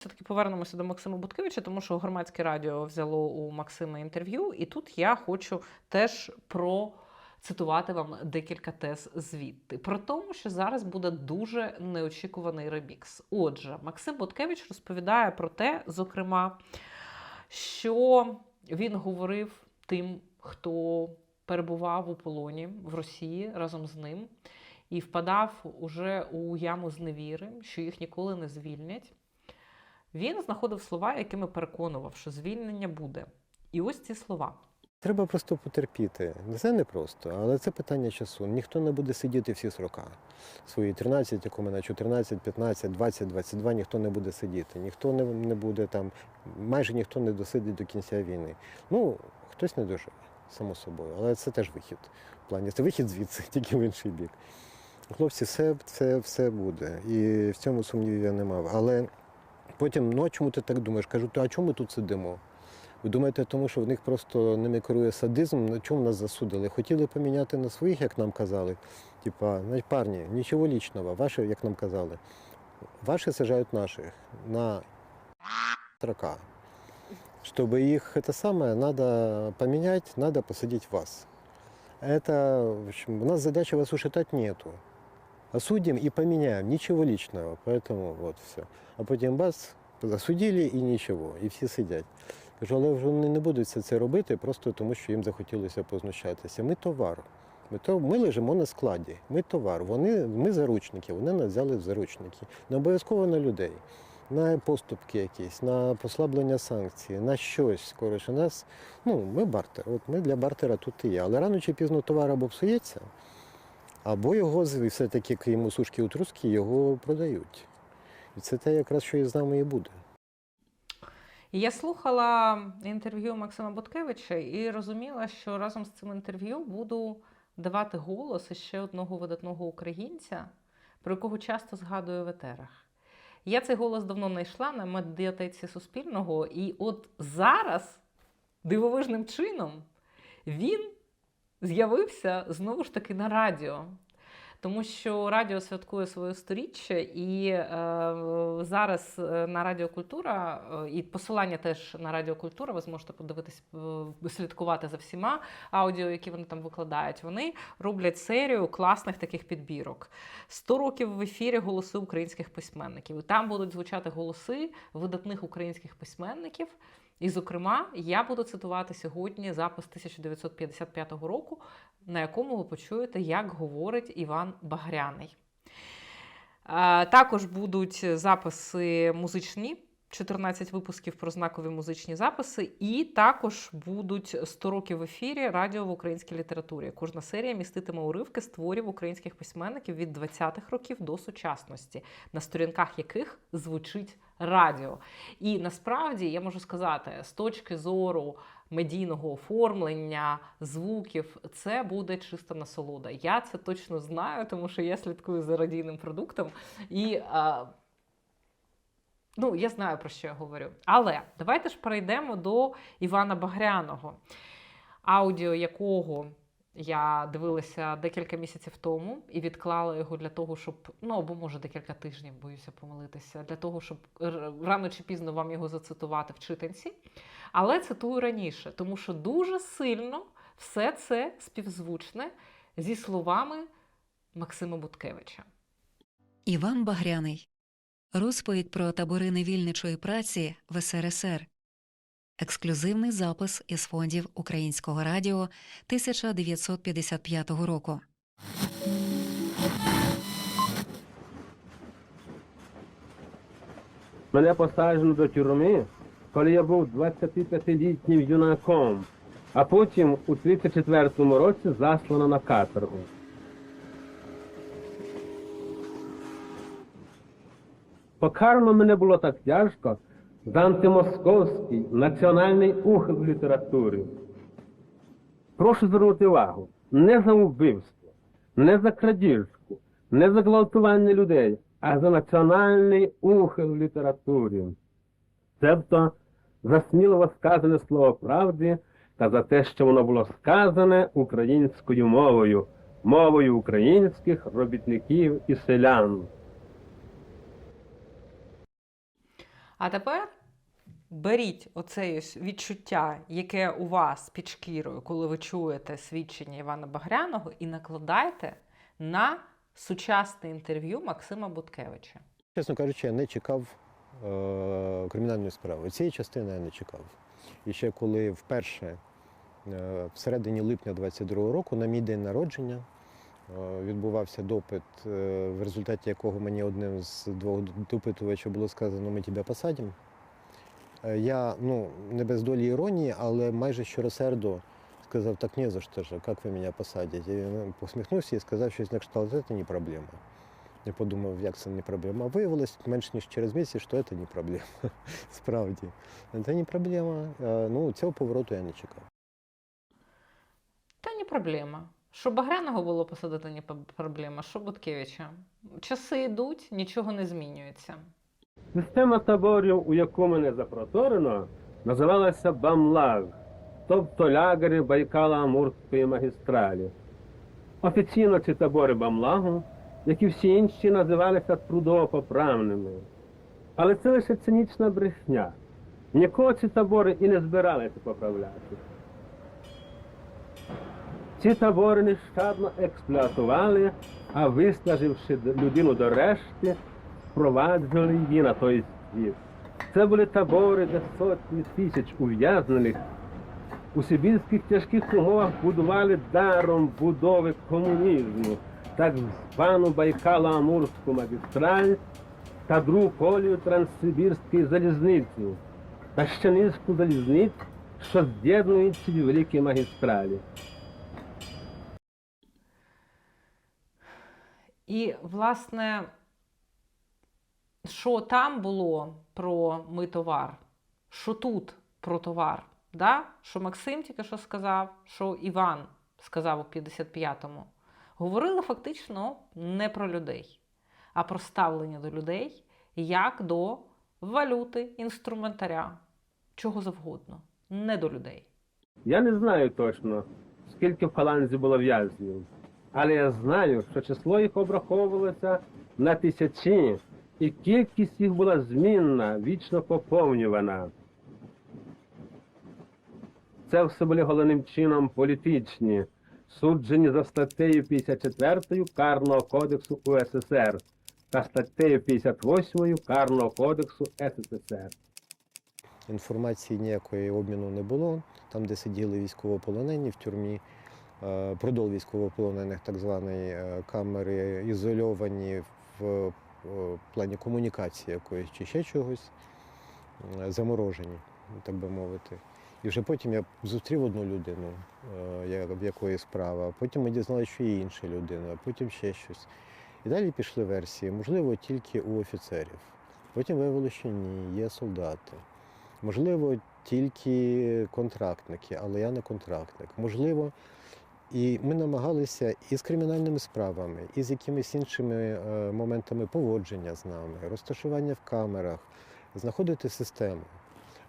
Все-таки повернемося до Максима Буткевича, тому що громадське радіо взяло у Максима інтерв'ю, і тут я хочу теж процитувати вам декілька тез звідти. Про тому, що зараз буде дуже неочікуваний ремікс. Отже, Максим Буткевич розповідає про те, зокрема, що він говорив тим, хто перебував у полоні в Росії разом з ним, і впадав уже у яму зневіри, що їх ніколи не звільнять. Він знаходив слова, якими переконував, що звільнення буде. І ось ці слова. Треба просто потерпіти. Це не просто, але це питання часу. Ніхто не буде сидіти всі срока. Свої 13, як у мене 14, 15, 20, 22, ніхто не буде сидіти. Ніхто не, не буде там, майже ніхто не досидить до кінця війни. Ну, хтось не доживе, само собою. Але це теж вихід. В плані це вихід звідси, тільки в інший бік. Хлопці, все, все, все буде. І в цьому сумнівів я не мав. Але потім, ну а чому ти так думаєш? Кажу, то а чому ми тут сидимо? Ви думаєте, тому що в них просто ними керує садизм, на чому нас засудили? Хотіли поміняти на своїх, як нам казали. Типа, «Значить, парні, нічого лічного, ваші, як нам казали, ваші сажають наших на трака. Чтобы их это самое надо поменять, надо посадить вас. Это, в общем, у нас задача вас ушатать нету. Осудим и поменяем, ничего личного. Поэтому вот все. А потім бац, засудили і нічого, і всі сидять. Кажу, але вони не будуть це робити просто тому, що їм захотілося познущатися. Ми товар. Ми, то, ми лежимо на складі, ми товар. Вони, ми заручники, вони нас взяли в заручники. Не обов'язково на людей, на поступки якісь, на послаблення санкцій, на щось. Коротше, нас, ну, ми бартер. От ми для бартера тут і є. Але рано чи пізно товар або псується, або його все-таки, йому сушки утруски, його продають. І це те, якраз що і з нами і буде. Я слухала інтерв'ю Максима Буткевича і розуміла, що разом з цим інтерв'ю буду давати голос ще одного видатного українця, про якого часто згадую в етерах. Я цей голос давно не йшла на медіатеці Суспільного, і от зараз, дивовижним чином, він з'явився знову ж таки на радіо. Тому що радіо святкує своє сторіччя, і е, зараз е, на Радіокультура, е, і посилання теж на Радіокультура, ви зможете подивитись, е, слідкувати за всіма аудіо, які вони там викладають. Вони роблять серію класних таких підбірок. 100 років в ефірі голоси українських письменників. І там будуть звучати голоси видатних українських письменників. І, зокрема, я буду цитувати сьогодні запис 1955 року, на якому ви почуєте, як говорить Іван Багряний. Також будуть записи музичні. 14 випусків про знакові музичні записи, і також будуть 100 років в ефірі радіо в українській літературі. Кожна серія міститиме уривки з творів українських письменників від 20-х років до сучасності, на сторінках яких звучить радіо. І насправді я можу сказати, з точки зору медійного оформлення, звуків, це буде чиста насолода. Я це точно знаю, тому що я слідкую за радійним продуктом. І ну, я знаю, про що я говорю. Але давайте ж перейдемо до Івана Багряного, аудіо якого я дивилася декілька місяців тому і відклала його для того, щоб ну або може декілька тижнів, боюся помилитися, для того, щоб рано чи пізно вам його зацитувати в читанці. Але цитую раніше, тому що дуже сильно все це співзвучне зі словами Максима Буткевича. Іван Багряний. Розповідь про табори невільничої праці в СРСР. Ексклюзивний запис із фондів Українського радіо 1955 року. Мене посаджено до тюрми, коли я був 25-літнім юнаком, а потім у 34-му році заслано на каторгу. Покарано мене було так тяжко за антимосковський національний ухил в літературі. Прошу звернути увагу не за вбивство, не за крадіжку, не за гвалтування людей, а за національний ухил в літературі. Тобто за сміливо сказане слово правди та за те, що воно було сказане українською мовою, мовою українських робітників і селян. А тепер беріть оце відчуття, яке у вас під шкірою, коли ви чуєте свідчення Івана Багряного, і накладайте на сучасне інтерв'ю Максима Буткевича. Чесно кажучи, я не чекав е, кримінальної справи. Цієї частини я не чекав. І ще коли вперше, е, середині липня 22-го року, на мій день народження, відбувався допит, е, в результаті якого мені одним з двох допитувачів було сказано, ми тебе посадимо. Е, Я ну, не без долі іронії, але майже щиросердо сказав, так не за що ж, як ви мене посадите? Він посміхнувся і сказав щось на це не проблема. Я подумав, як це не проблема. Виявилось менш ніж через місяць, що це не проблема. Справді. Це не проблема. Е, Ну, цього повороту я не чекав. Та не проблема. Що Багряного було посадити, не проблема, що Буткевича. Часи йдуть, нічого не змінюється. Система таборів, у яку мене запроторено, називалася Бамлаг, тобто лягери Байкала-Амурської магістралі. Офіційно ці табори Бамлагу, як і всі інші, називалися трудово-поправними. Але це лише цинічна брехня. Нікого ці табори і не збиралися поправляти. Ці табори нещадно експлуатували, а виснаживши людину до решти, впроваджували її на той світ. Це були табори, де сотні тисяч ув'язнених у сибірських тяжких умовах будували даром будови комунізму, так звану Байкало-Амурську магістраль та другу колію Транссибірської залізниці та ще низку залізниць, що з'єднують ці великі магістралі. І, власне, що там було про ми товар, що тут про товар, да? що Максим тільки що сказав, що Іван сказав у 55-му, говорили фактично не про людей, а про ставлення до людей як до валюти, інструментаря, чого завгодно, не до людей. Я не знаю точно, скільки в фаланзі було в'язнів, але я знаю, що число їх обраховувалося на тисячі, і кількість їх була змінна, вічно поповнювана. Це все були головним чином політичні, суджені за статтею 54 Карного кодексу УССР та статтею 58 Карного кодексу СССР. Інформації ніякої обміну не було. Там, де сиділи військовополонені в тюрмі, продол військовополонених, так званої е, камери, ізольовані в е, плані комунікації якоїсь чи ще чогось, е, заморожені, так би мовити. І вже потім я зустрів одну людину, е, в якої справа, а потім ми дізналися, що є інша людина, а потім ще щось. І далі пішли версії, можливо, тільки у офіцерів. Потім виявилося, що ні, є солдати. Можливо, тільки контрактники, але я не контрактник. Можливо, і ми намагалися і з кримінальними справами, і з якимись іншими е, моментами поводження з нами, розташування в камерах, знаходити систему.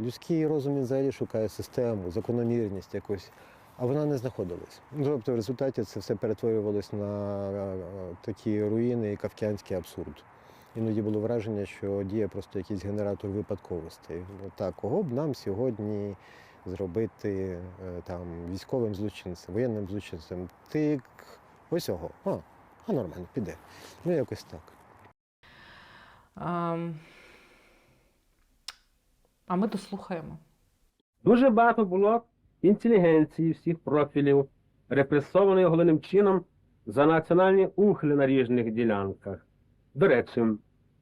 Людський розум взагалі шукає систему, закономірність якусь, а вона не знаходилась. Ну, Тобто в результаті це все перетворювалось на е, такі руїни і кавкянський абсурд. Іноді було враження, що діє просто якийсь генератор випадковостей. Ну, Так, кого б нам сьогодні зробити е, там військовим злочинцем, воєнним злочинцем? Тик, ось його. А, а нормально, піде. Ну, якось так. Ем, А ми дослухаємо. Дуже багато було інтелігенції всіх профілів, репресованої головним чином за національні ухили на ріжних ділянках. До речі,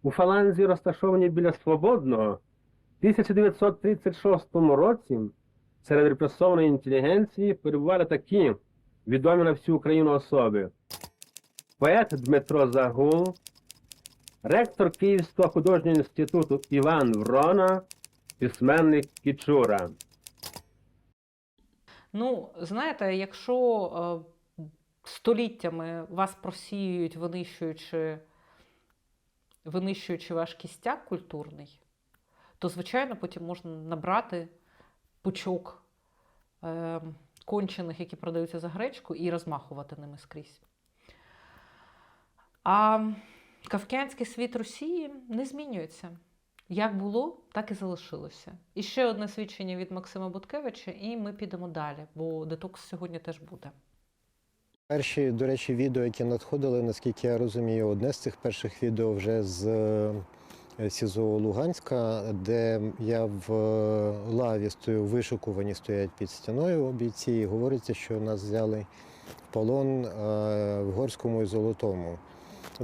у фаланзі, розташованій біля Свободного, в 1936 році серед репресованої інтелігенції перебували такі відомі на всю Україну особи. Поет Дмитро Загул, ректор Київського художнього інституту Іван Врона, письменник Кічура. Ну, знаєте, якщо е, століттями вас просіюють, винищуючи, винищуючи ваш кістяк культурний, то, звичайно, потім можна набрати пучок е, кончених, які продаються за гречку, і розмахувати ними скрізь. А кавказький світ Росії не змінюється. Як було, так і залишилося. І ще одне свідчення від Максима Буткевича, і ми підемо далі, бо детокс сьогодні теж буде. Перші, до речі, відео, які надходили, наскільки я розумію, одне з цих перших відео вже з СІЗО Луганська, де я в е, лаві стою, вишикувані стоять під стіною бійці, і говориться, що нас взяли в полон е, в Горському і Золотому.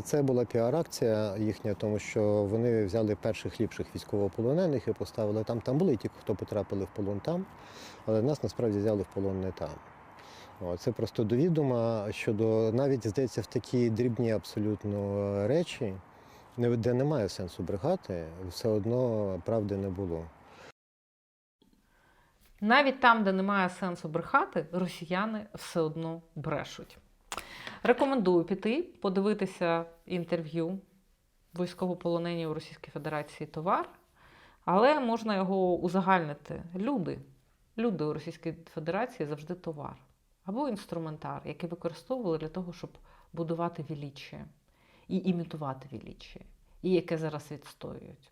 Це була піар-акція їхня, тому що вони взяли перших ліпших військовополонених і поставили там. Там були ті, хто потрапили в полон там, але нас насправді взяли в полон не там. Це просто до відома щодо навіть здається в такі дрібні абсолютно е, речі, де немає сенсу брехати, все одно правди не було. Навіть там, де немає сенсу брехати, росіяни все одно брешуть. Рекомендую піти, подивитися інтерв'ю військовополонені у Російській Федерації товар, але можна його узагальнити. Люди, люди у Російській Федерації завжди товар або інструментар, який використовували для того, щоб будувати віліччя і імітувати віліччя, і яке зараз відстоюють.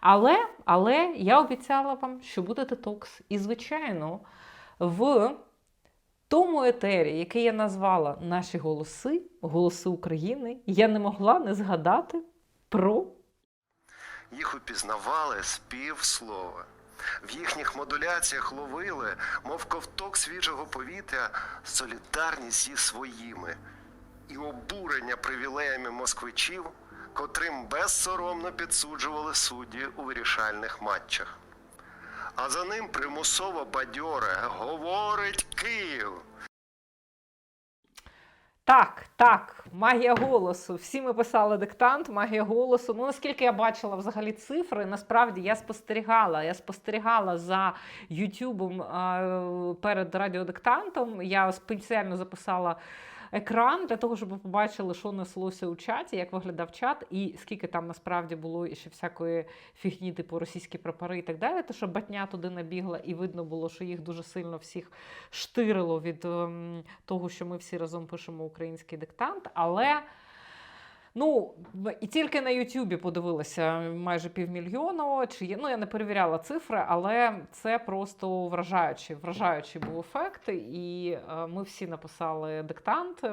Але, але я обіцяла вам, що буде детокс. І, звичайно, в тому етері, який я назвала Наші голоси, голоси України, я не могла не згадати про Їх упізнавали з півслова. В їхніх модуляціях ловили, мов ковток свіжого повітря, солідарність зі своїми і обурення привілеями москвичів, котрим безсоромно підсуджували судді у вирішальних матчах. А за ним примусово бадьоре говорить Київ. Так, так, магія голосу. Всі ми писали диктант, магія голосу. Ну, наскільки я бачила взагалі цифри, насправді я спостерігала. Я спостерігала за Ютубом перед радіодиктантом. Я спеціально записала екран для того, щоб ви побачили, що неслося у чаті, як виглядав чат, і скільки там насправді було і ще всякої фігні, типу російські прапори і так далі. То що батня туди набігла, і видно було, що їх дуже сильно всіх штирило від ем, того, що ми всі разом пишемо український диктант. Але ну, і тільки на Ютубі подивилися майже півмільйона. Чи є, ну я не перевіряла цифри, але це просто вражаючий, вражаючий був ефект. І е, ми всі написали диктант.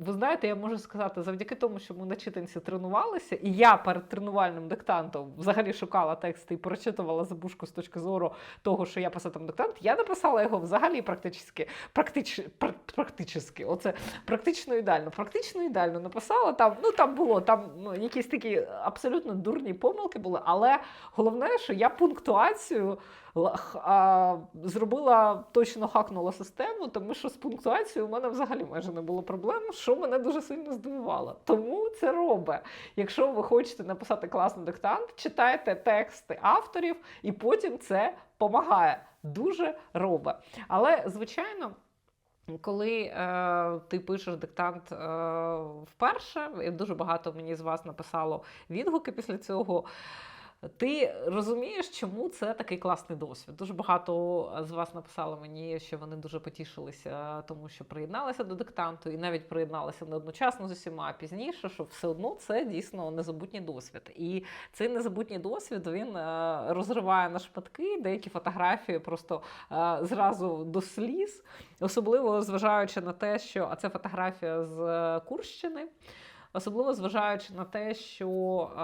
Ви знаєте, я можу сказати, завдяки тому, що ми на читанці тренувалися, і я перед тренувальним диктантом взагалі шукала тексти і прочитувала забушку з точки зору того, що я писатиму диктант, я написала його взагалі практично, практич, пр- практично, оце практично ідеально. Практично ідеально написала. Там, ну там було там ну, якісь такі абсолютно дурні помилки були, але головне, що я пунктуацію зробила точно хакнула систему, тому що з пунктуацією у мене взагалі майже не було проблем, що мене дуже сильно здивувало. Тому це робить. Якщо ви хочете написати класний диктант, читайте тексти авторів, і потім це допомагає. Дуже робить. Але, звичайно. Коли е, ти пишеш диктант е, вперше, і дуже багато мені з вас написало відгуки після цього. Ти розумієш, чому це такий класний досвід. Дуже багато з вас написало мені, що вони дуже потішилися, тому що приєдналися до диктанту, і навіть приєдналися не одночасно з усіма, а пізніше, що все одно це дійсно незабутній досвід. І цей незабутній досвід він е, розриває на шматки, деякі фотографії просто е, зразу до сліз, особливо зважаючи на те, що а це фотографія з е, Курщини. Особливо зважаючи на те, що е,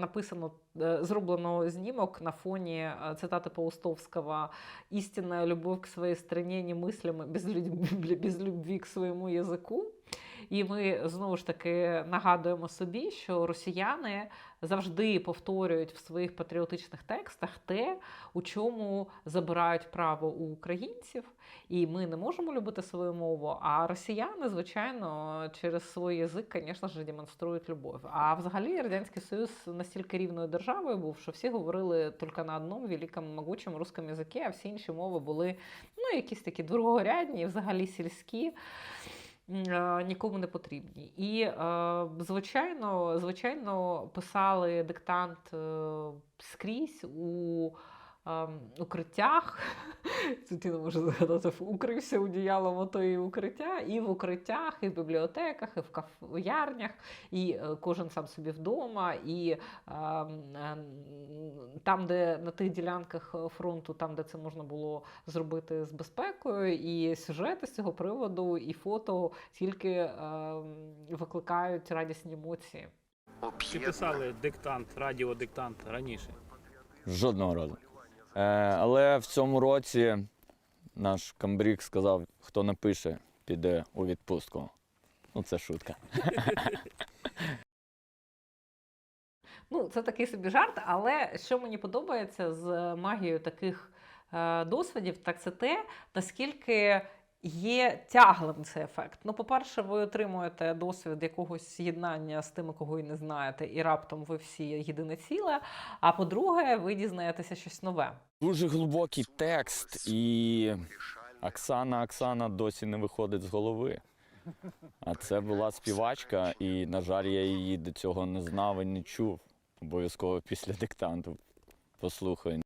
написано, е, зроблено знімок на фоні е, цитати Паустовського «Істинна любов к своїй стране не мислями без, без любві к своєму язику. І ми знову ж таки нагадуємо собі, що росіяни завжди повторюють в своїх патріотичних текстах те, у чому забирають право у українців. І ми не можемо любити свою мову. А росіяни, звичайно, через свій язик, звісно ж, демонструють любов. А взагалі Радянський Союз настільки рівною державою був, що всі говорили тільки на одному великому могучому русскому язикі, а всі інші мови були ну, якісь такі другорядні, взагалі сільські. Нікому не потрібні. І, звичайно, звичайно, писали диктант е, скрізь у укриттях. Тут я не можу згадати, укрився одіялом ото і укриття, і в укриттях, і в бібліотеках, і в кав'ярнях, і е, кожен сам собі вдома, і ем, там, де на тих ділянках е, фронту, там, де це можна було зробити з безпекою, і сюжети з цього приводу, і фото тільки ем, викликають радісні емоції. Чи писали диктант, радіодиктант раніше? Жодного разу. Е, але в цьому році наш камбрік сказав, хто напише, піде у відпустку. Ну, це шутка. Ну, це такий собі жарт, але що мені подобається з магією таких е, досвідів, так це те, наскільки є тяглим цей ефект. Ну, по-перше, ви отримуєте досвід якогось єднання з тими, кого і не знаєте, і раптом ви всі єдине ціле. А по-друге, ви дізнаєтеся щось нове. Дуже глибокий текст, і. Оксана Оксана досі не виходить з голови. А це була співачка, і, на жаль, я її до цього не знав і не чув. Обов'язково після диктанту послухаю.